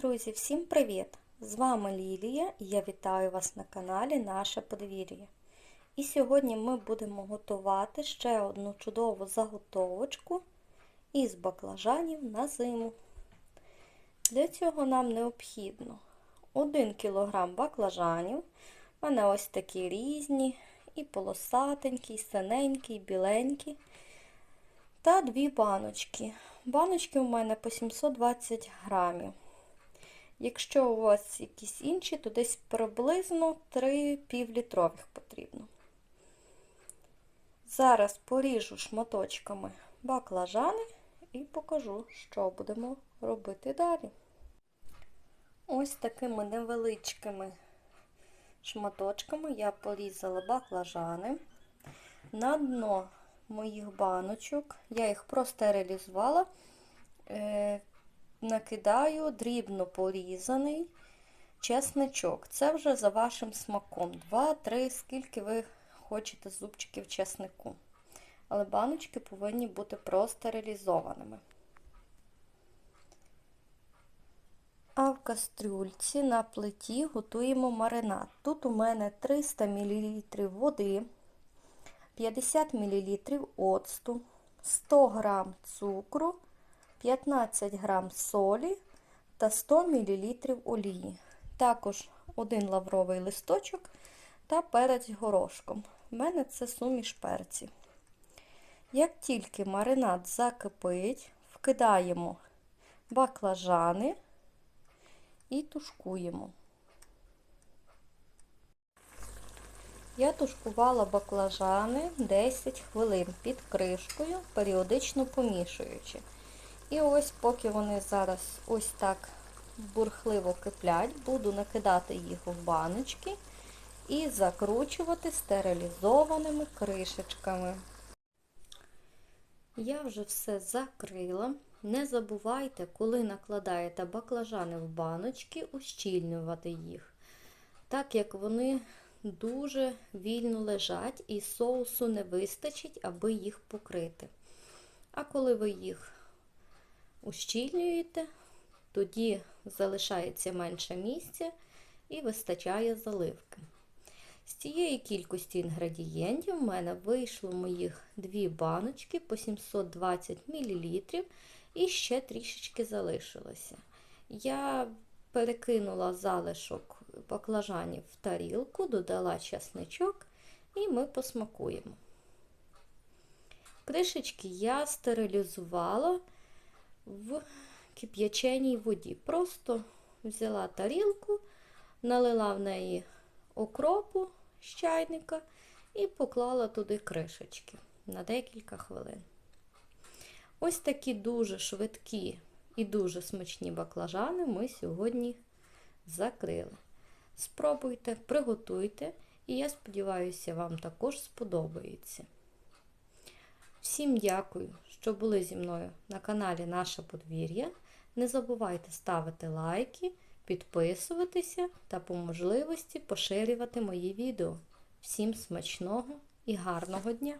Друзі, всім привіт! З вами Лілія і я вітаю вас на каналі Наше подвір'я. І сьогодні ми будемо готувати ще одну чудову заготовочку із баклажанів на зиму. Для цього нам необхідно 1 кг баклажанів. У мене ось такі різні, і полосатенькі, і синенькі, і біленькі. Та дві баночки. Баночки у мене по 720 грамів. Якщо у вас якісь інші, то десь приблизно 3 півлітрових потрібно. Зараз поріжу шматочками баклажани і покажу, що будемо робити далі. Ось такими невеличкими шматочками я порізала баклажани. На дно моїх баночок я їх простерилізувала. Накидаю дрібно порізаний чесничок. Це вже за вашим смаком. 2-3, скільки ви хочете зубчиків чеснику. Але баночки повинні бути простерилізованими. А в кастрюльці на плиті готуємо маринад. Тут у мене 300 мл води, 50 мл оцту, 100 г цукру. 15 грам солі та 100 мл олії. Також один лавровий листочок та перець горошком. У мене це суміш перців. Як тільки маринад закипить, вкидаємо баклажани і тушкуємо. Я тушкувала баклажани 10 хвилин під кришкою, періодично помішуючи. І ось, поки вони зараз ось так бурхливо киплять, буду накидати їх в баночки і закручувати стерилізованими кришечками. Я вже все закрила. Не забувайте, коли накладаєте баклажани в баночки, ущільнювати їх, так як вони дуже вільно лежать і соусу не вистачить, аби їх покрити. А коли ви їх ущільнюєте, тоді залишається менше місця і вистачає заливки. З цієї кількості інгредієнтів в мене вийшло моїх дві баночки по 720 мл і ще трішечки залишилося. Я перекинула залишок баклажанів в тарілку, додала часничок і ми посмакуємо. Кришечки я стерилізувала в кип'яченій воді. Просто взяла тарілку, налила в неї окропу з чайника і поклала туди кришечки на декілька хвилин. Ось такі дуже швидкі і дуже смачні баклажани ми сьогодні закрили. Спробуйте, приготуйте, і я сподіваюся, вам також сподобається. Всім дякую, що були зі мною на каналі Наше подвір'я. Не забувайте ставити лайки, підписуватися та по можливості поширювати мої відео. Всім смачного і гарного дня!